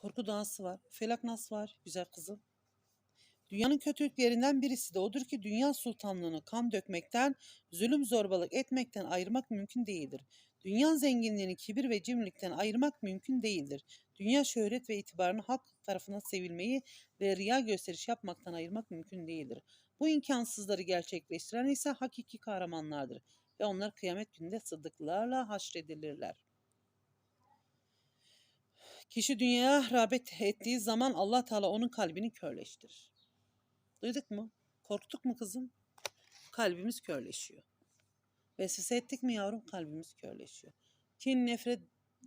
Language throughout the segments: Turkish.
Korku duası var. Felak nas var güzel kızım. Dünyanın kötülüklerinden birisi de odur ki dünya sultanlığını kan dökmekten, zulüm zorbalık etmekten ayırmak mümkün değildir. Dünya zenginliğini kibir ve cimrilikten ayırmak mümkün değildir. Dünya şöhret ve itibarını halk tarafından sevilmeyi ve riya gösteriş yapmaktan ayırmak mümkün değildir. Bu imkansızları gerçekleştiren ise hakiki kahramanlardır ve onlar kıyamet gününde sıddıklarla haşredilirler. Kişi dünyaya rağbet ettiği zaman Allah Teala onun kalbini körleştirir. Duyduk mu? Korktuk mu kızım? Kalbimiz körleşiyor. Vesvese ettik mi yavrum? Kalbimiz körleşiyor. Kin, nefret,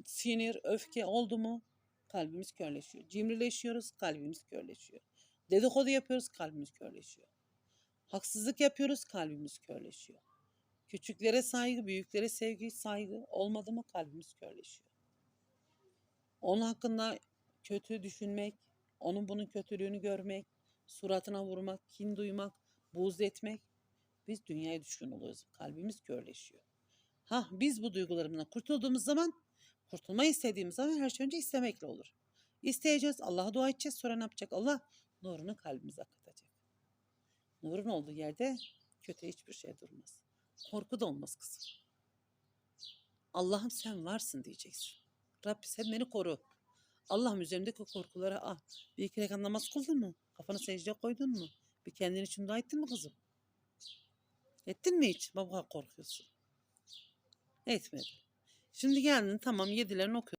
sinir, öfke oldu mu? Kalbimiz körleşiyor. Cimrileşiyoruz, kalbimiz körleşiyor. Dedikodu yapıyoruz, kalbimiz körleşiyor. Haksızlık yapıyoruz, kalbimiz körleşiyor. Küçüklere saygı, büyüklere sevgi, saygı olmadı mı kalbimiz körleşiyor. Onun hakkında kötü düşünmek, onun bunun kötülüğünü görmek, suratına vurmak, kin duymak, buğz etmek. Biz dünyaya düşkün oluyoruz. Kalbimiz körleşiyor. Ha biz bu duygularımızdan kurtulduğumuz zaman, kurtulmayı istediğimiz zaman her şey önce istemekle olur. İsteyeceğiz, Allah'a dua edeceğiz. Sonra ne yapacak? Allah nurunu kalbimize akıtacak. Nurun olduğu yerde kötü hiçbir şey durmaz. Korku da olmaz kızım. Allah'ım sen varsın diyeceksin. Rabbi sen beni koru. Allah'ım üzerimdeki korkulara ah. Bir iki rekat namaz kıldın mı? Kafanı secdeye koydun mu? Bir kendin için dua ettin mi kızım? Ettin mi hiç? Baba korkuyorsun. Etmedin. Şimdi geldin tamam yedilerini okuyorsun.